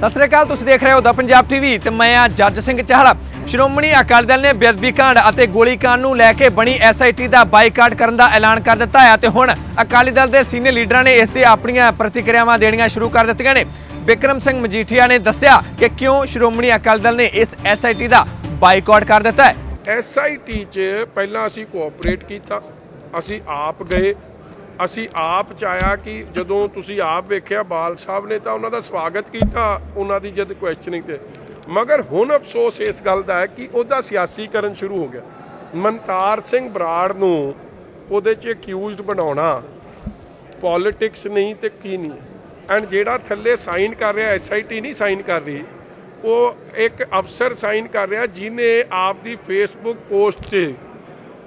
ਸਤਿ ਸ੍ਰੀ ਅਕਾਲ, ਤੁਸੀਂ ਦੇਖ ਰਹੇ ਹੋ ਦਾ ਪੰਜਾਬ ਟੀਵੀ ਤੇ ਮੈਂ ਆ ਜੱਜ ਸਿੰਘ ਚਾਹਲਾ ਸ਼੍ਰੋਮਣੀ ਅਕਾਲੀ ਦਲ ਨੇ ਬੇਅਦਬੀ ਕਾਂਡ ਅਤੇ ਗੋਲੀਕਾਂਡ ਨੂੰ ਲੈ ਕੇ ਬਣੀ ਐਸਆਈਟੀ ਦਾ ਬਾਈਕਾਟ ਕਰਨ ਦਾ ਐਲਾਨ ਕਰ ਦਿੱਤਾ ਹੈ ਤੇ ਹੁਣ ਅਕਾਲੀ ਦਲ ਦੇ ਸੀਨੀਅਰ ਲੀਡਰਾਂ ਨੇ ਇਸ ਤੇ ਆਪਣੀਆਂ ਪ੍ਰਤੀਕਿਰਿਆਵਾਂ ਦੇਣੀਆਂ ਸ਼ੁਰੂ ਕਰ ਦਿੱਤੀਆਂ ਨੇ। ਵਿਕਰਮ ਸਿੰਘ ਮਜੀਠੀਆ ਨੇ ਦੱਸਿਆ ਕਿ ਕਿਉਂ ਸ਼੍ਰੋਮਣੀ ਅਕਾਲੀ ਦਲ ਨੇ ਇਸ ਐਸਆਈਟੀ ਦਾ ਬਾਈਕਾਟ ਕਰ ਦਿੱਤਾ ਹੈ। ਐਸਆਈਟੀ 'ਚ ਪਹਿਲਾਂ ਅਸੀਂ ਕੋਆਪਰੇਟ ਕੀਤਾ, ਅਸੀਂ ਆਪ ਗਏ ਅਸੀਂ ਆਪ ਚਾਹਿਆ ਕਿ ਜਦੋਂ ਤੁਸੀਂ ਆਪ ਵੇਖਿਆ, ਬਾਲ ਸਾਹਿਬ ਨੇ ਤਾਂ ਉਹਨਾਂ ਦਾ ਸਵਾਗਤ ਕੀਤਾ ਉਹਨਾਂ ਦੀ ਜਦ ਕੁਐਸਚਨਿੰਗ ਤੇ। ਮਗਰ ਹੁਣ ਅਫਸੋਸ ਇਸ ਗੱਲ ਦਾ ਹੈ ਕਿ ਉਹਦਾ ਸਿਆਸੀਕਰਨ ਸ਼ੁਰੂ ਹੋ ਗਿਆ। ਮਨਤਾਰ ਸਿੰਘ ਬਰਾੜ ਨੂੰ ਉਹਦੇ 'ਚ ਅਕਿਊਜ਼ਡ ਬਣਾਉਣਾ ਪੋਲਿਟਿਕਸ ਨਹੀਂ ਤੇ ਕੀ ਨਹੀਂ। ਐਂਡ ਜਿਹੜਾ ਥੱਲੇ ਸਾਈਨ ਕਰ ਰਿਹਾ ਐਸਆਈਟੀ ਨਹੀਂ ਸਾਈਨ ਕਰ ਰਹੀ, ਉਹ ਇੱਕ ਅਫਸਰ ਸਾਈਨ ਕਰ ਰਿਹਾ ਜਿਹਨੇ ਆਪ ਦੀ ਫੇਸਬੁੱਕ ਪੋਸਟ 'ਤੇ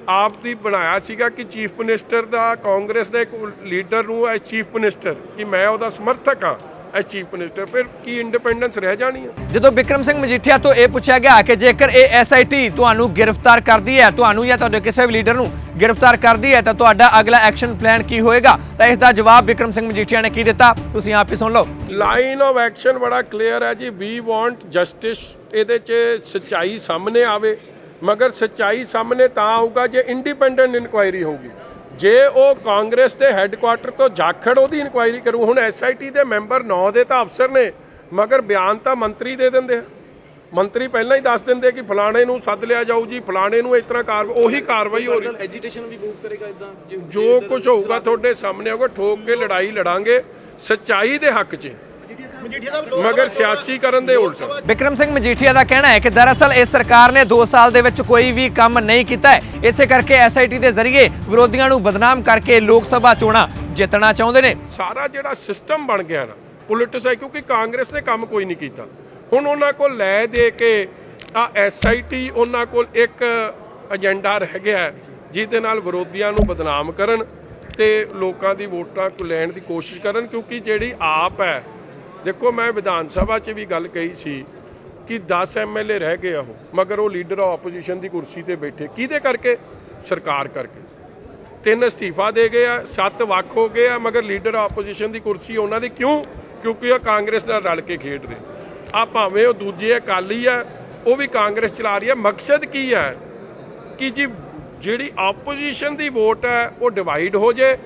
ਆਪ ਦੀ ਬਣਾਇਆ ਸੀਗਾ ਕਿ ਚੀਫ ਮਿਨਿਸਟਰ ਦਾ ਕਾਂਗਰਸ ਦਾ ਇੱਕ ਲੀਡਰ ਨੂੰ ਐਸ ਚੀਫ ਮਿਨਿਸਟਰ ਕਿ ਮੈਂ ਉਹਦਾ ਸਮਰਥਕ ਹਾਂ ਐਸ ਚੀਫ ਮਿਨਿਸਟਰ। ਫਿਰ ਕੀ ਇੰਡੀਪੈਂਡੈਂਸ ਰਹਿ ਜਾਣੀ ਹੈ ਜਦੋਂ ਵਿਕਰਮ ਸਿੰਘ ਮਜੀਠੀਆ ਤੋਂ ਇਹ ਪੁੱਛਿਆ ਗਿਆ ਕਿ ਜੇਕਰ ਇਹ ਐਸਆਈਟੀ ਤੁਹਾਨੂੰ ਗ੍ਰਿਫਤਾਰ ਕਰਦੀ ਹੈ ਤੁਹਾਨੂੰ ਜਾਂ ਤੁਹਾਡੇ ਕਿਸੇ ਵੀ ਲੀਡਰ ਨੂੰ ਗ੍ਰਿਫਤਾਰ ਕਰਦੀ ਹੈ ਤਾਂ ਤੁਹਾਡਾ ਅਗਲਾ ਐਕਸ਼ਨ ਪਲਾਨ ਕੀ ਹੋਏਗਾ? ਤਾਂ ਇਸ ਦਾ ਜਵਾਬ ਵਿਕਰਮ ਸਿੰਘ ਮਜੀਠੀਆ ਨੇ ਕੀ ਦਿੱਤਾ? ਤੁਸੀਂ ਆਪ ਹੀ ਸੁਣ ਲਓ। ਲਾਈਨ ਆਫ ਐਕਸ਼ਨ ਬੜਾ ਕਲੀਅਰ ਹੈ ਜੀ। ਵੀ ਵਾਂਟ ਜਸਟਿਸ ਇਹਦੇ 'ਚ ਸਚਾਈ ਸਾਹਮਣੇ ਆਵੇ। ਮਗਰ ਸਚਾਈ ਸਾਹਮਣੇ ਤਾਂ ਆਊਗਾ ਜੇ ਇੰਡੀਪੈਂਡੈਂਟ ਇਨਕੁਆਇਰੀ ਹੋਊਗੀ। ਜੇ ਉਹ ਕਾਂਗਰਸ ਦੇ ਹੈੱਡਕੁਆਟਰ ਤੋਂ ਜਾਖੜ ਉਹਦੀ ਇਨਕੁਆਇਰੀ ਕਰੂ ਹੁਣ ਐਸਆਈਟੀ ਦੇ ਮੈਂਬਰ 9 ਦੇ ਤਾਂ ਅਫਸਰ ਨੇ ਮਗਰ ਬਿਆਨ ਤਾਂ ਮੰਤਰੀ ਦੇ ਦਿੰਦੇ ਆ। ਮੰਤਰੀ ਪਹਿਲਾਂ ਹੀ ਦੱਸ ਦਿੰਦੇ ਕਿ ਫਲਾਣੇ ਨੂੰ ਸੱਦ ਲਿਆ ਜਾਊ ਜੀ ਫਲਾਣੇ ਨੂੰ ਇਸ ਤਰ੍ਹਾਂ ਕਾਰ ਉਹੀ ਕਾਰਵਾਈ ਹੋ ਰਹੀ। ਐਜੀਟੇਸ਼ਨ ਵੀ ਮੂਵ ਕਰੇਗਾ ਇਦਾਂ ਜੋ ਕੁਝ ਹੋਊਗਾ ਤੁਹਾਡੇ ਸਾਹਮਣੇ ਆਊਗਾ ਠੋਕ ਕੇ ਲੜਾਈ ਲੜਾਂਗੇ। ਸੱਚਾਈ ਦੇ ਹੱਕ 'ਚ। ਮਗਰ ਸਿਆਸੀਕਰਨ ਦੇ ਉਲਟ। ਵਿਕਰਮ ਸਿੰਘ ਮਜੀਠੀਆ ਦਾ ਕਹਿਣਾ ਹੈ ਕਿ ਦਰਅਸਲ ਇਸ ਸਰਕਾਰ ਨੇ 2 ਸਾਲ ਦੇ ਵਿੱਚ ਕੋਈ ਵੀ ਕੰਮ ਨਹੀਂ ਕੀਤਾ ਹੈ। ਇਸੇ ਕਰਕੇ ਐਸਆਈਟੀ ਦੇ ਜ਼ਰੀਏ ਵਿਰੋਧੀਆਂ ਨੂੰ ਬਦਨਾਮ ਕਰਕੇ ਲੋਕ ਸਭਾ ਚੋਣਾਂ ਜਿੱਤਣਾ ਚਾਹੁੰਦੇ ਨੇ। ਸਾਰਾ ਜਿਹੜਾ ਸਿਸਟਮ ਬਣ ਗਿਆ ਨਾ ਪੋਲਿਟਿਕਸ ਹੈ ਕਿਉਂਕਿ ਕਾਂਗਰਸ ਨੇ ਕੰਮ ਕੋਈ ਨਹੀਂ ਕੀਤਾ। ਹੁਣ ਉਹਨਾਂ ਕੋਲ ਲੈ ਦੇ ਕੇ ਆ ਐਸਆਈਟੀ ਉਹਨਾਂ ਕੋਲ ਇੱਕ ਏਜੰਡਾ ਰਹਿ ਗਿਆ ਜਿਹਦੇ ਨਾਲ ਵਿਰੋਧੀਆਂ ਨੂੰ ਬਦਨਾਮ ਕਰਨ ਤੇ ਲੋਕਾਂ ਦੀ ਵੋਟਾਂ ਕੋ ਲੈਣ ਦੀ ਕੋਸ਼ਿਸ਼ ਕਰਨ ਕਿਉਂਕਿ ਜਿਹੜੀ ਆਪ ਹੈ ਦੇਖੋ, ਮੈਂ ਵਿਧਾਨ ਸਭਾ 'ਚ ਵੀ ਗੱਲ ਕਹੀ ਸੀ ਕਿ 10 ਐਮਐਲਏ ਰਹਿ ਗਏ ਆ ਉਹ, ਮਗਰ ਉਹ ਲੀਡਰ ਆਫ ਆਪੋਜੀਸ਼ਨ ਦੀ ਕੁਰਸੀ ਤੇ ਬੈਠੇ। ਕਿਹਦੇ ਕਰਕੇ? ਸਰਕਾਰ ਕਰਕੇ। ਤਿੰਨ ਅਸਤੀਫਾ ਦੇ ਗਏ ਆ, ਸੱਤ ਵੱਖ ਹੋ ਗਏ ਆ, ਮਗਰ ਲੀਡਰ ਆਪੋਜੀਸ਼ਨ ਦੀ ਕੁਰਸੀ, ਉਹਨਾਂ ਦੀ ਕਿਉਂ? ਕਿਉਂਕਿ ਉਹ ਕਾਂਗਰਸ ਨਾਲ ਰਲ ਕੇ ਖੇਡ ਰਹੇ। ਆ ਭਾਵੇਂ ਉਹ ਦੂਜੇ ਅਕਾਲੀ ਆ, ਉਹ ਵੀ ਕਾਂਗਰਸ ਚਲਾ ਰਹੀ ਹੈ ਮਕਸਦ ਕੀ ਹੈ ਕਿ ਜੀ, ਜਿਹੜੀ ਆਪੋਜੀਸ਼ਨ ਦੀ ਵੋਟ ਹੈ ਉਹ ਡਿਵਾਈਡ ਹੋ ਜੇ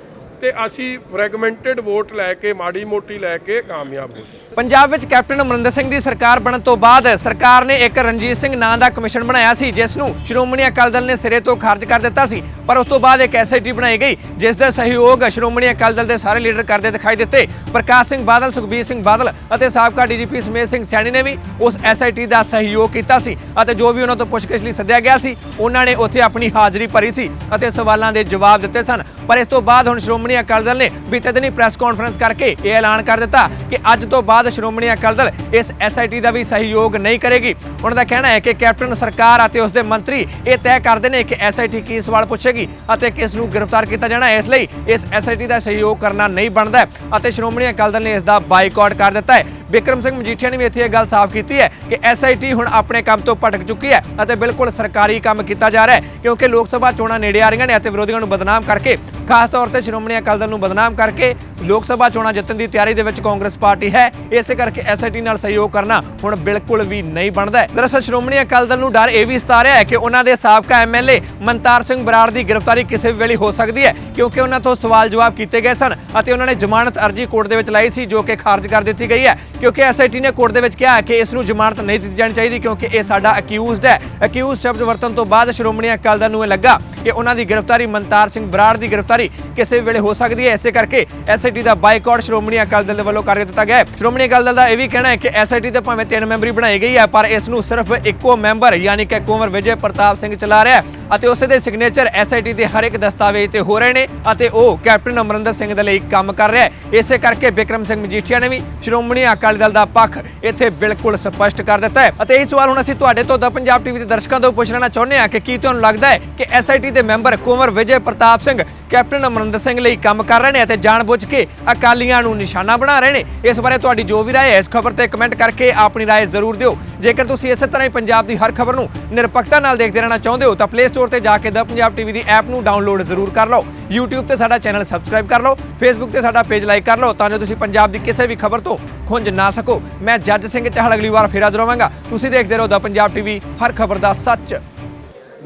ਤੇ ਅਸੀਂ ਫਰੈਗਮੈਂਟਡ ਵੋਟ ਲੈ ਕੇ, ਮਾੜੀ ਮੋਟੀ ਲੈ ਕੇ ਕਾਮਯਾਬ ਹੋ ਪੰਜਾਬ ਵਿੱਚ ਕੈਪਟਨ ਅਮਰਿੰਦਰ ਸਿੰਘ ਦੀ ਸਰਕਾਰ ਬਣਨ ਤੋਂ ਬਾਅਦ ਸਰਕਾਰ ਨੇ ਇੱਕ ਰਣਜੀਤ ਸਿੰਘ ਨਾਂ ਦਾ ਕਮਿਸ਼ਨ ਬਣਾਇਆ ਸੀ, ਜਿਸ ਨੂੰ ਸ਼੍ਰੋਮਣੀ ਅਕਾਲੀ ਦਲ ਨੇ ਸਿਰੇ ਤੋਂ ਖਾਰਜ ਕਰ ਦਿੱਤਾ ਸੀ। ਪਰ ਉਸ ਤੋਂ ਬਾਅਦ ਇੱਕ ਐਸਆਈਟੀ ਬਣਾਈ ਗਈ, ਜਿਸ ਦਾ ਸਹਿਯੋਗ ਸ਼੍ਰੋਮਣੀ ਅਕਾਲੀ ਦਲ ਦੇ ਸਾਰੇ ਲੀਡਰ ਕਰਦੇ ਦਿਖਾਈ ਦਿੱਤੇ। ਪ੍ਰਕਾਸ਼ ਸਿੰਘ ਬਾਦਲ, ਸੁਖਬੀਰ ਸਿੰਘ ਬਾਦਲ ਅਤੇ ਸਾਬਕਾ ਡੀਜੀਪੀ ਸਮੇਤ ਸਿੰਘ ਸੈਣੀ ਨੇ ਵੀ ਉਸ ਐਸਆਈਟੀ ਦਾ ਸਹਿਯੋਗ ਕੀਤਾ ਸੀ ਅਤੇ ਜੋ ਵੀ ਉਹਨਾਂ ਤੋਂ ਪੁੱਛਗਿੱਛ ਲਈ ਸੱਦਿਆ ਗਿਆ ਸੀ, ਉਹਨਾਂ ਨੇ ਉੱਥੇ ਆਪਣੀ ਹਾਜ਼ਰੀ ਭਰੀ ਸੀ ਅਤੇ ਸਵਾਲਾਂ ਦੇ ਜਵਾਬ ਦਿੱਤੇ ਸਨ। ਪਰ ਇਸ ਤੋਂ ਬਾਅਦ ਹੁਣ ਸ਼੍ਰੋਮਣੀ ਅਕਾਲੀ ਦਲ ਨੇ ਬੀਤੇ ਦਿਨੀ ਪ੍ਰੈਸ ਕਾਨਫਰੰਸ ਕਰਕੇ ਇਹ ਐਲਾਨ ਕਰ ਦਿੱਤਾ ਕਿ ਅੱਜ ਤੋਂ ਬਾਅਦ ਸ਼੍ਰੋਮਣੀ ਅਕਾਲੀ ਦਲ ਇਸ ਐਸਆਈਟੀ ਦਾ ਵੀ ਸਹਿਯੋਗ ਨਹੀਂ ਕਰੇਗੀ। ਉਹਨਾਂ ਦਾ ਕਹਿਣਾ ਹੈ ਕਿ ਕੈਪਟਨ ਸਰਕਾਰ ਅਤੇ ਉਸ ਦੇ ਮੰਤਰੀ ਇਹ ਤੈਅ ਕਰਦੇ ਨੇ ਕਿ ਐਸਆਈਟੀ ਕੀ ਸਵਾਲ ਪੁੱਛੇਗੀ ਅਤੇ ਕਿਸ ਨੂੰ ਗ੍ਰਿਫਤਾਰ ਕੀਤਾ ਜਾਣਾ ਇਸ ਲਈ ਇਸ ਐਸਆਈਟੀ ਦਾ ਸਹਿਯੋਗ ਕਰਨਾ ਨਹੀਂ ਬਣਦਾ ਅਤੇ ਸ਼੍ਰੋਮਣੀ ਅਕਾਲੀ ਦਲ ਨੇ ਇਸ ਦਾ ਬਾਈਕਾਟ ਕਰ ਦਿੱਤਾ ਹੈ। ਵਿਕਰਮ ਸਿੰਘ ਮਜੀਠੀਆ ਨੇ ਵੀ ਇੱਥੇ ਇਹ ਗੱਲ ਸਾਫ਼ ਕੀਤੀ ਹੈ ਕਿ ਐਸਆਈਟੀ ਹੁਣ ਆਪਣੇ ਕੰਮ ਤੋਂ ਭਟਕ ਚੁੱਕੀ ਹੈ ਅਤੇ ਬਿਲਕੁਲ ਸਰਕਾਰੀ ਕੰਮ ਕੀਤਾ ਜਾ ਰਿਹਾ ਹੈ, ਕਿਉਂਕਿ ਲੋਕ ਸਭਾ ਚੋਣਾਂ ਨੇੜੇ ਆ ਰਹੀਆਂ ਨੇ ਅਤੇ ਵਿਰੋਧੀਆਂ ਨੂੰ ਬਦਨਾਮ ਕਰਕੇ, ਖਾਸ ਤੌਰ ਤੇ ਸ਼੍ਰੋਮਣੀ ਅਕਾਲੀ ਦਲ ਨੂੰ ਬਦਨਾਮ ਕਰਕੇ ਲੋਕ ਸਭਾ ਚੋਣਾਂ ਜਿੱਤਣ ਦੀ ਤਿਆਰੀ ਦੇ ਵਿੱਚ ਕਾਂਗਰਸ ਪਾਰਟੀ ਹੈ, ਇਸੇ ਕਰਕੇ ਐਸਆਈਟੀ ਨਾਲ ਸਹਿਯੋਗ ਕਰਨਾ ਹੁਣ ਬਿਲਕੁਲ ਵੀ ਨਹੀਂ ਬਣਦਾ ਹੈ। ਦਰਅਸਲ ਸ਼੍ਰੋਮਣੀ ਅਕਾਲੀ ਦਲ ਨੂੰ ਡਰ ਇਹ ਵੀ ਸਤਾ ਰਿਹਾ ਹੈ ਕਿ ਉਹਨਾਂ ਦੇ ਸਾਬਕਾ ਐਮਐਲਏ ਮਨਤਾਰ ਸਿੰਘ ਬਰਾੜ ਦੀ ਗ੍ਰਿਫਤਾਰੀ ਕਿਸੇ ਵੀ ਵੇਲੇ ਹੋ ਸਕਦੀ ਹੈ, ਕਿਉਂਕਿ ਉਹਨਾਂ ਤੋਂ ਸਵਾਲ ਜਵਾਬ ਕੀਤੇ ਗਏ ਸਨ ਅਤੇ ਉਹਨਾਂ ਨੇ ਜ਼ਮਾਨਤ ਅਰਜ਼ੀ ਕੋਰਟ ਦੇ ਵਿੱਚ ਲਾਈ ਸੀ ਜੋ ਕਿ ਖਾਰਜ ਕਰ ਦਿੱਤੀ ਗਈ ਹੈ। ਕਿਉਂਕਿ ਐਸਆਈਟੀ ਨੇ ਕੋਰਟ ਦੇ ਵਿੱਚ ਕਿਹਾ ਕਿ ਇਸ ਨੂੰ ਜ਼ਮਾਨਤ ਨਹੀਂ ਦਿੱਤੀ ਜਾਣੀ ਚਾਹੀਦੀ ਕਿਉਂਕਿ ਇਹ ਸਾਡਾ ਅਕਿਊਜ਼ਡ ਹੈ। ਅਕਿਊਜ਼ ਸ਼ਬਦ ਵਰਤਣ ਤੋਂ ਬਾਅਦ ਸ਼੍ਰੋਮਣੀ ਅਕਾਲੀ ਦਲ ਨੂੰ ਇਹ ਲੱਗਾ ਕਿ ਉਹਨਾਂ ਦੀ ਗ੍ਰਿਫਤਾਰੀ ਮਨਤਾਰ ਸਿੰਘ ਬਰਾੜ ਦੀ ਗ੍ਰਿਫਤਾਰੀ ਕਿਸੇ ਵੇਲੇ ਹੋ ਸਕਦੀ ਹੈ। ਇਸੇ ਕਰਕੇ ਐਸਆਈਟੀ ਦਾ ਬਾਈਕਾਟ ਸ਼੍ਰੋਮਣੀ ਅਕਾਲੀ ਦਲ ਦੇ ਵੱਲੋਂ ਕਰ ਦਿੱਤਾ ਗਿਆ ਹੈ। ਸ਼੍ਰੋਮਣੀ ਅਕਾਲੀ ਦਲ ਦਾ ਇਹ ਵੀ ਕਹਿਣਾ ਹੈ ਕਿ ਐਸਆਈਟੀ ਤੇ ਭਾਵੇਂ ਤਿੰਨ ਮੈਂਬਰੀ ਬਣਾਈ ਗਈ ਹੈ, ਪਰ ਇਸ ਨੂੰ ਸਿਰਫ ਇੱਕੋ ਮੈਂਬਰ ਯਾਨੀ ਕਿ ਕੁੰਵਰ ਵਿਜੇ ਪ੍ਰਤਾਪ ਸਿੰਘ ਚਲਾ ਰਿਹਾ ਹੈ ਅਤੇ ਉਸੇ ਦੇ ਸਿਗਨੇਚਰ ਐਸਆਈਟੀ ਦੇ ਹਰ ਇੱਕ ਦਸਤਾਵੇਜ਼ ਤੇ ਹੋ ਰਹੇ ਨੇ ਅਤੇ ਉਹ ਕੈਪਟਨ ਅਮਰਿੰਦਰ ਸਿੰਘ ਦੇ ਲਈ ਕੰਮ ਕਰ ਰਿਹਾ ਹੈ। ਇਸੇ ਕਰਕੇ ਵਿਕਰਮ ਸਿੰਘ ਮਜੀਠੀਆ ਨੇ ਵੀ ਸ਼੍ਰੋਮਣੀ ਅਕਾਲੀ ਦਲ ਦਾ ਪੱਖ ਇੱਥੇ ਬਿਲਕੁਲ ਸਪਸ਼ਟ ਕਰ ਦਿੱਤਾ ਹੈ। ਅਤੇ ਇਹ ਸਵਾਲ ਹੁਣ ਅਸੀਂ ਤੁਹਾਡੇ ਤੋਂ ਦਾ ਪੰਜਾਬ ਟੀਵੀ ਦੇ ਦਰਸ਼ਕਾਂ ਤੋਂ ਪੁੱਛ ਲੈਣਾ ਚਾਹੁੰਦੇ ਹਾਂ ਕਿ ਕੀ ਤੁਹਾਨੂੰ ਲੱਗਦਾ ਹੈ ਕਿ ਐਸਆਈਟੀ ਦੇ ਮੈਂਬਰ ਕੁੰਵਰ ਵਿਜੇ ਪ੍ਰਤਾਪ ਸਿੰਘ, ਕੈਪਟਨ ਅਮਰਿੰਦਰ ਸਿੰਘ ਲਈ ਕੰਮ ਕਰ ਰਹੇ ਨੇ ਅਤੇ ਜਾਣਬੁੱਝ ਕੇ ਅਕਾਲੀਆਂ ਨੂੰ ਨਿਸ਼ਾਨਾ ਬਣਾ ਰਹੇ ਨੇ? ਇਸ ਬਾਰੇ ਤੁਹਾਡੀ ਜੋ ਵੀ ਰਾਏ ਹੈ, ਇਸ ਖਬਰ ਤੇ ਕਮੈਂਟ ਕਰਕੇ ਆਪਣੀ ਰਾਏ ਜ਼ਰੂਰ ਦਿਓ। ਜੇਕਰ ਤੁਸੀਂ ਇਸੇ ਤਰ੍ਹਾਂ ਹੀ ਪੰਜਾਬ ਦੀ ਹਰ ਖਬਰ ਨੂੰ ਨਿਰਪੱਖਤਾ ਨਾਲ ਦੇਖਦੇ ਰਹਿਣਾ ਚਾਹੁੰਦੇ ਹੋ, ਤਾਂ ਪਲੇ ਸਟੋਰ ਤੇ ਜਾ ਕੇ ਦ ਪੰਜਾਬ ਟੀਵੀ ਦੀ ਐਪ ਨੂੰ ਡਾਊਨਲੋਡ ਜ਼ਰੂਰ ਕਰ ਲਓ। YouTube ਤੇ ਸਾਡਾ ਚੈਨਲ ਸਬਸਕ੍ਰਾਈਬ ਕਰ ਲਓ, Facebook ਤੇ ਸਾਡਾ ਪੇਜ ਲਾਈਕ ਕਰ ਲਓ, ਤਾਂ ਜੋ ਤੁਸੀਂ ਪੰਜਾਬ ਦੀ ਕਿਸੇ ਵੀ ਖਬਰ ਤੋਂ ਖੁੰਝ ਨਾ ਸਕੋ। ਮੈਂ ਜੱਜ ਸਿੰਘ ਚਾਹਲ ਅਗਲੀ ਵਾਰ ਫਿਰ ਹਾਜ਼ਰ ਹੋਵਾਂਗਾ। ਤੁਸੀਂ ਦੇਖਦੇ ਰਹੋ ਦ ਪੰਜਾਬ ਟੀਵੀ ਹਰ ਖਬਰ ਦਾ ਸੱਚ।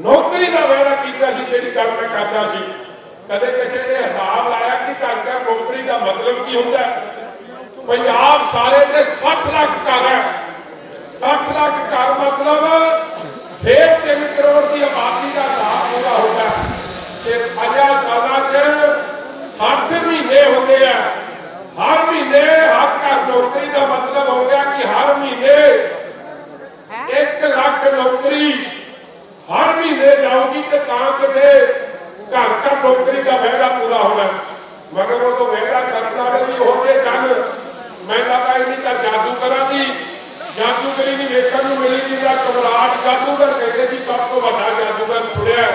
ਨੌਕਰੀ ਦਾ ਵਾਅਦਾ ਕੀਤਾ ਸੀ, ਜਿਹੜੀ ਗੱਲ ਮੈਂ ਕਰਦਾ ਸੀ। ਕਦੇ ਕਿਸੇ ਨੇ ਹਿਸਾਬ ਲਾਇਆ ਕਿ ਘਰ ਨੌਕਰੀ ਦਾ ਮਤਲਬ ਕੀ ਹੁੰਦਾ? ਪੰਜਾਬ ਸਾਰੇ ਤੇ 60 ਲੱਖ ਘਰ 60 ਲੱਖ ਘਰ ਮਤਲਬ, ਫੇਰ 3 ਕਰੋੜ ਦੀ ਆਬਾਦੀ ਦਾ ਹਿਸਾਬ ਪੂਰਾ ਹੁੰਦਾ ਤੇ 50 ਸਾਲਾਂ 'ਚ 60 ਮਹੀਨੇ ਹੁੰਦੇ ਆ। ਹਰ ਮਹੀਨੇ, ਹਰ ਘਰ ਨੌਕਰੀ ਦਾ ਮਤਲਬ ਹੋ ਗਿਆ ਕਿ ਹਰ ਮਹੀਨੇ 1 ਲੱਖ ਨੌਕਰੀ ਹਰ ਮਹੀਨੇ ਜਾਊਗੀ ਤੇ ਤਾਂ ਕਿਤੇ ਘਰ ਘਰ ਨੌਕਰੀ ਦਾ ਵਾਅਦਾ ਪੂਰਾ ਹੋਣਾ। ਮਗਰ ਉਹ ਤੋਂ ਵਾਅਦਾ ਕਰਨ ਵਾਲੇ ਵੀ ਹੋ ਜੇ ਸਨ। ਮੈਂ ਕਹਤਾ ਇੰਨੀ ਤਾਂ ਜਾਦੂਗਰਾਂ ਦੀ ਜਾਦੂਗਰੀ ਨਹੀਂ ਵੇਖਣ ਨੂੰ ਮਿਲੀ ਜਿਹਦਾ ਸਮਰਾਟ ਜਾਦੂਗਰ ਕਹਿੰਦੇ ਸੀ, ਸਭ ਤੋਂ ਵੱਡਾ ਜਾਦੂਗਰ ਸੁਣਿਆ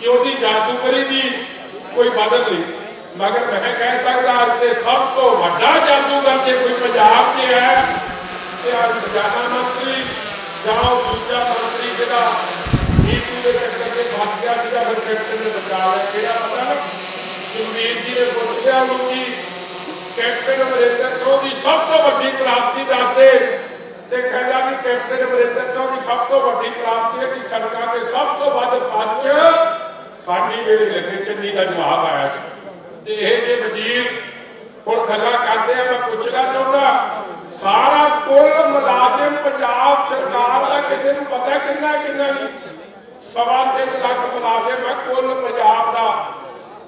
ਕਿ ਉਹਦੀ ਜਾਦੂਗਰੀ ਦੀ ਕੋਈ ਬਦਲ ਨਹੀਂ। ਮਗਰ ਮੈਂ ਕਹਿ ਸਕਦਾ ਅੱਜ ਦੇ ਸਭ ਤੋਂ ਵੱਡਾ ਜਾਦੂਗਰ ਜੇ ਕੋਈ ਪੰਜਾਬ 'ਚ ਹੈ, ਤੇ ਅੱਜ ਖਜ਼ਾਨਾ ਮੰਤਰੀ ਜਾਂ ਉਹ ਦੂਜਾ ਮੰਤਰੀ ਜਿਹੜਾ ਨੀਤੀ ਦੇ ਚੱਕਰ ਤੇ ਫਸ ਗਿਆ ਸੀਗਾ, ਫਿਰ ਕੈਪਟਨ ਨੇ ਬਚਾ ਲਿਆ। ਕਿਹੜਾ ਪਤਾ ਨਾ ਸੁਖਬੀਰ ਜੀ ਨੇ ਪੁੱਛ ਲਿਆ ਉਹਨੂੰ ਕਿ ਕੈਪਟਨ ਅਮਰਿੰਦਰ ਸਿੰਘ ਦੀ ਸਭ ਤੋਂ ਵੱਡੀ ਪ੍ਰਾਪਤੀ ਦੱਸਦੇ ਤੇ ਕਹਿੰਦਾ ਕੈਪਟਨ ਅਮਰਿੰਦਰ ਸਿੰਘ ਦੀ ਸਭ ਤੋਂ ਵੱਡੀ ਪ੍ਰਾਪਤੀ ਹੈ ਕਿ ਸੜਕਾਂ ਤੇ ਸਭ ਤੋਂ ਵੱਧ ਫੱਚ ਸਾਡੀ ਵੇਲੇ ਲੱਗੇ ਚੰਨੀ ਦਾ ਜਵਾਬ ਆਇਆ ਸੀ। ਤੇ ਇਹ ਜੇ ਵਜ਼ੀਰ ਹੁਣ ਗੱਲਾਂ ਕਰਦੇ ਆ, ਮੈਂ ਪੁੱਛਣਾ ਚਾਹੁੰਦਾ, ਸਾਰਾ ਕੁੱਲ ਮੁਲਾਜ਼ਮ ਪੰਜਾਬ ਸਰਕਾਰ ਦਾ ਕਿਸੇ ਨੂੰ ਪਤਾ ਕਿੰਨਾ ਕਿੰਨਾ ਨਹੀਂ? ਸਵਾ ਤਿੰਨ ਲੱਖ ਮੁਲਾਜ਼ਮ ਹੈ ਕੁੱਲ ਪੰਜਾਬ ਦਾ।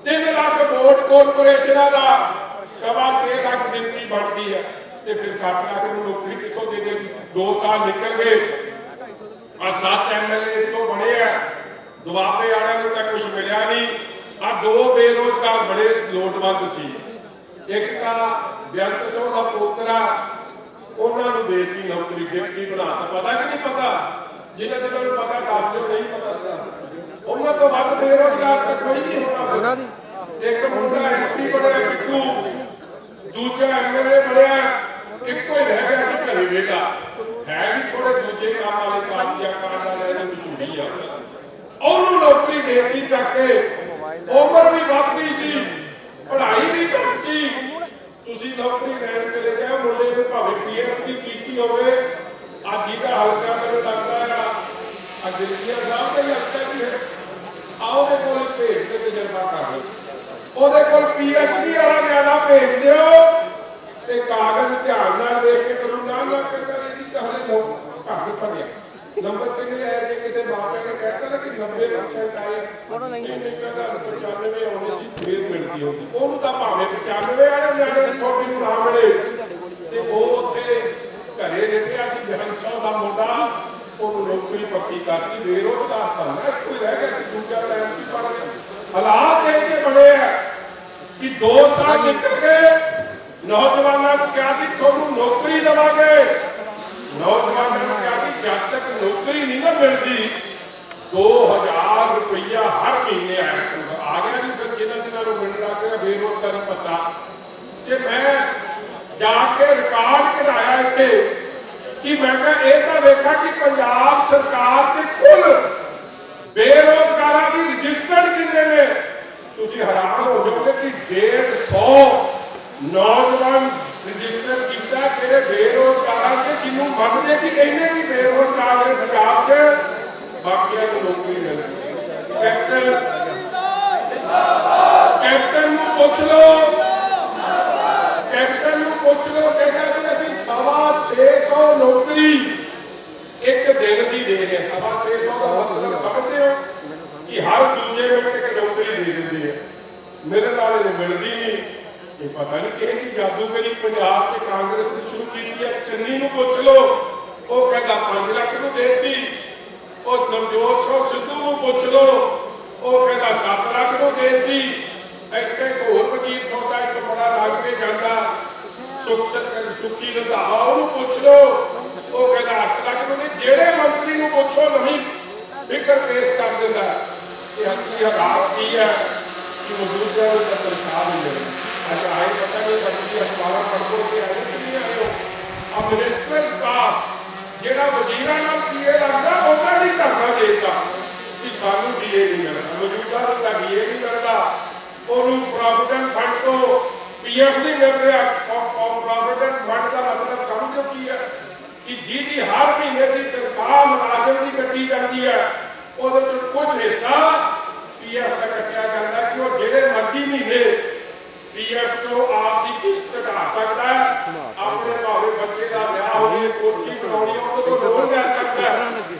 3 ਲੱਖ ਵੋਟ ਕਾਰਪੋਰੇਸ਼ਨਾਂ ਦਾ, ਸਵਾ 6 ਲੱਖ ਗਿਣਤੀ ਬਣਦੀ ਹੈ ਤੇ ਫਿਰ 60 ਲੱਖ ਨੂੰ ਨੌਕਰੀ ਕਿੱਥੋਂ ਦੇ ਦੇਗੀ 2 ਸਾਲ ਨਿਕਲ ਗਏ। ਆ 7 ਐਮਐਲਏ ਇੱਥੋਂ ਬਣੇ ਆ। ਦੁਆਬੇ ਵਾਲਿਆਂ ਨੂੰ ਤਾਂ ਕੁਝ ਮਿਲਿਆ ਨਹੀਂ। ਆ ਦੋ ਬੇਰੋਜ਼ਗਾਰ ਬੜੇ ਲੋਟਵੰਦ ਸੀ। ਇੱਕ ਤਾਂ ਬੇਅੰਤ ਸਿੰਘ ਦਾ ਪੋਤਰਾ ਉਹਨਾਂ ਨੂੰ ਦੇਤੀ ਨੌਕਰੀ ਡਿਪਟੀ ਬਣਾਤਾ ਪਤਾ ਕਿ ਨਹੀਂ ਪਤਾ? ਜਿਨ੍ਹਾਂ ਜਿਹਨਾਂ ਨੂੰ ਪਤਾ ਦੱਸ ਦਿਓ ਨਹੀਂ ਪਤਾ ਤਾਂ ਉਹਨਾਂ ਤੋਂ ਵੱਧ ਬੇਰੋਜ਼ਗਾਰ ਤਾਂ ਕੋਈ ਨਹੀਂ ਹੋਣਾ। ਉਹਨਾਂ ਦੀ। ਇੱਕ ਮੁੰਡਾ ਐਮਪੀ ਬਣਿਆ ਬਿੱਟੂ। ਦੂਜਾ ਐਮਐਲਏ ਬਣਿਆ। ਇੱਕੋ ਹੀ ਰਹਿ ਗਿਆ ਸੀ ਘਰੇ ਬੇਟਾ ਹੈ ਵੀ ਥੋੜੇ ਦੂਜੇ ਕੰਮ ਵਾਲੇ ਕਾਦੀਆਂ ਕਾਰਨ ਵਾਲੇ ਨੇ ਵਿਚੂੜੀ ਆ। ਉਹਨੂੰ ਨੌਕਰੀ ਦੇਤੀ ਚੱਕ ਕੇ। ਉਮਰ ਵੀ ਵੱਧ ਸੀ, ਪੜ੍ਹਾਈ ਵੀ ਘੱਟ ਸੀ। ਤੁਸੀਂ ਨੌਕਰੀ ਲੈਣ ਚਲੇ ਜਾਓ, ਮੁੰਡੇ ਨੂੰ ਭਾਵੇਂ ਪੀਐਚਡੀ ਕੀਤੀ ਹੋਵੇ। ਅੱਜ ਜਿਹਦਾ ਹਲਕਾ ਮੈਨੂੰ ਲੱਗਦਾ ਆ ਅੱਜ ਸਾਹਿਬ ਦਾ ਹਲਕਾ ਵੀ ਹੈ। ਆਓ ਦੇ ਕੋਲ ਭੇਜ ਕੇ ਤਜਰਬਾ ਕਰ ਲਓ। ਉਹਦੇ ਕੋਲ ਪੀਐਚਡੀ ਵਾਲਾ ਨਿਆਣਾ ਭੇਜ ਦਿਓ। ਧਿਆਨ ਨਾਲ ਵੇਖ ਕੇ ਕਰੂ ਨਾ ਨਾ ਕਹਿੰਦਾ ਇਹਦੀ ਤਾਂ ਹਲੇ ਘੱਟ ਭਰਿਆ। ਨੰਬਰ ਕਿੰਨੇ ਆਏ ਜੇ ਕਿਤੇ ਮਾਪਿਆਂ ਨੇ ਕਹਿਤਾ ਨਾ ਕਿ 90% ਆਏ ਉਹਨੂੰ ਨਹੀਂ। ਕਹਿੰਦਾ 95 ਆਉਣੇ ਸੀ ਫੇਰ ਮਿਲਦੀ ਹੁੰਦੀ ਉਹਨੂੰ ਤਾਂ ਭਾਵੇਂ 95 ਵਾਲੇ ਨਿਆਣੇ ਨੂੰ ਥੋੜੀ ਨੂੰ ਨਾ ਮਿਲੇ। ਤੇ ਉਹ ਉੱਥੇ ਘਰੇ ਰਹਿੰਦਿਆ ਸੀ ਬਿਹੰਸਾ ਦਾ ਮੁੰਡਾ ਉਹਨੂੰ ਨੌਕਰੀ ਪੱਕੀ ਕਰਤੀ ਬੇਰੋਜ਼ਗਾਰ ਸਨ ਕੋਈ ਰਹਿ ਗਿਆ ਸੀ ਦੂਜਾ ਟਾਈਮ ਕੀ ਪੜ ਹਾਲਾਤ ਇਹ ਬਣੇ ਆ ਕਿ 2 ਸਾਲ ਨਿਕਲ ਗਏ ਨੌਜਵਾਨਾਂ ਨੂੰ ਕਿਹਾ ਸੀ, ਤੁਹਾਨੂੰ ਨੌਕਰੀ ਦੇਵਾਂਗੇ। ਨੌਜਵਾਨਾਂ ਨੂੰ ਕਿਹਾ ਸੀ, ਜਦ ਤੱਕ ਨੌਕਰੀ ਨਹੀਂ ਨਾ ਮਿਲਦੀ 2000 ਰੁਪਈਆ ਹਰ ਮਹੀਨੇ ਆ ਗਿਆ ਨਹੀਂ ਫਿਰ ਜਿਨ੍ਹਾਂ ਜਿਨ੍ਹਾਂ ਨੂੰ ਮਿਲਣ ਲੱਗ ਗਿਆ ਬੇਰੋਜ਼ਗਾਰੀ ਪਤਾ ਕਿ ਮੈਂ ਜਾ ਕੇ ਰਿਕਾਰਡ ਕਢਾਇਆ ਇੱਥੇ ਕਿ ਮੈਂ ਕਿਹਾ, ਇਹ ਤਾਂ ਵੇਖਾ ਕਿ ਪੰਜਾਬ ਸਰਕਾਰ 'ਚ ਕੁੱਲ ਬੇਰੋਜ਼ਗਾਰਾਂ ਦੀ ਰਜਿਸਟਰਡ ਕਿੰਨੇ ਨੇ? ਤੁਸੀਂ ਹੈਰਾਨ ਹੋ ਜਾਓਗੇ ਕਿ 150 ਨੌਜਵਾਨ ਰਜਿਸਟਰ ਕੀਤਾ ਕਿਹੜੇ ਬੇਰੋਜ਼ਗਾਰਾਂ ਤੇ ਜਿਹਨੂੰ ਮੰਨਦੇ ਕਿ ਇਹਨੇ ਵੀ ਬੇਰੋਜ਼ਗਾਰ ਨੇ ਪੰਜਾਬ 'ਚ, ਬਾਕੀਆਂ ਨੂੰ ਨੌਕਰੀ ਮਿਲ ਕੈਪਟਨ ਕੈਪਟਨ ਨੂੰ ਪੁੱਛ ਲਓ। ਕੈਪਟਨ ਨੂੰ ਪੁੱਛ ਲਓ, ਕਹਿੰਦਾ ਕਿ ਅਸੀਂ ਸਵਾ 600 ਨੌਕਰੀ ਇੱਕ ਦਿਨ ਦੀ ਦੇ ਰਹੇ ਹਾਂ। ਸਵਾ 600 ਦਾ ਮਤਲਬ ਸਮਝਦੇ ਹੋ ਕਿ ਹਰ ਦੂਜੇ ਮਿੰਟ ਇੱਕ ਨੌਕਰੀ ਦੇ ਦਿੰਦੇ ਆ। ਮੇਰੇ ਨਾਲ ਨੂੰ ਮਿਲਦੀ ਨਹੀਂ। ਇਹ ਪਤਾ ਨਹੀਂ ਕਿਹੇ ਜਾਦੂਗਰੀ ਪੰਜਾਬ 'ਚ ਕਾਂਗਰਸ ਨੇ ਸ਼ੁਰੂ ਕੀਤੀ ਹੈ। ਚੰਨੀ ਨੂੰ ਪੁੱਛ ਲਓ। ਉਹ ਕਹਿੰਦਾ 5 ਲੱਖ ਨੂੰ ਦੇਤੀ। ਉਹ ਨਵਜੋਤ ਸਿੰਘ ਸਿੱਧੂ ਨੂੰ ਪੁੱਛ ਲਓ। ਉਹ ਕਹਿੰਦਾ 7 ਲੱਖ ਨੂੰ ਦੇਤੀ। ਇੱਥੇ ਇੱਕ ਹੋਰ ਵਕੀਲ ਇੱਕ ਬੜਾ ਲੱਗ ਕੇ ਜਾਂਦਾ। ਸੁਖ ਸੁੱਕੀ ਰੰਧਾਵਾ ਉਹਨੂੰ ਪੁੱਛ ਲਓ। ਉਹ ਕਹਿੰਦਾ 8 ਲੱਖ ਨੂੰ ਦੇ ਜਿਹੜੇ ਮੰਤਰੀ ਨੂੰ ਪੁੱਛੋ ਨਹੀਂ ਫਿਕਰ ਪੇਸ਼ ਕਰ ਦਿੰਦਾ ਕਿ ਅਸਲੀ ਹਾਲਾਤ ਕੀ ਹੈ ਕਿ ਮਜ਼ਦੂਰਾਂ ਨੂੰ ਤਾਂ ਜੀਐਫਡੀ ਮਿਲ ਰਿਹਾ ਆਫ ਪ੍ਰੋਫਿਟ ਐਂਡ ਫੰਡ ਦਾ ਮਤਲਬ ਸਮਝੋ ਕੀ ਹੈ ਕਿ ਜਿਹਦੀ ਹਰ ਮਹੀਨੇ ਦੀ ਤਨਖਾਹ ਮੁਲਾਜ਼ਮ ਦੀ ਕੱਟੀ ਜਾਂਦੀ ਹੈ ਉਹਦੇ ਚੋਂ ਕੁਝ ਹਿੱਸਾ ਪੀਐਫ ਦਾ ਕੱਟਿਆ ਜਾਂਦਾ ਕਿ ਉਹ ਜਿਹੜੇ ਮਰਜ਼ੀ ਮਹੀਨੇ ਪੀਐਫ ਤੋਂ ਆਪ ਦੀ ਕਿਸ਼ਤ ਕਟਾ ਸਕਦਾ ਹੈ ਆਪਣੇ ਭਾਵੇਂ ਬੱਚੇ ਦਾ ਵਿਆਹ ਹੋਵੇ ਕੋਠੀ ਬਣਾਉਣੀ ਉਹ ਤੋਂ ਲੋਨ ਲੈ ਸਕਦਾ ਹੈ।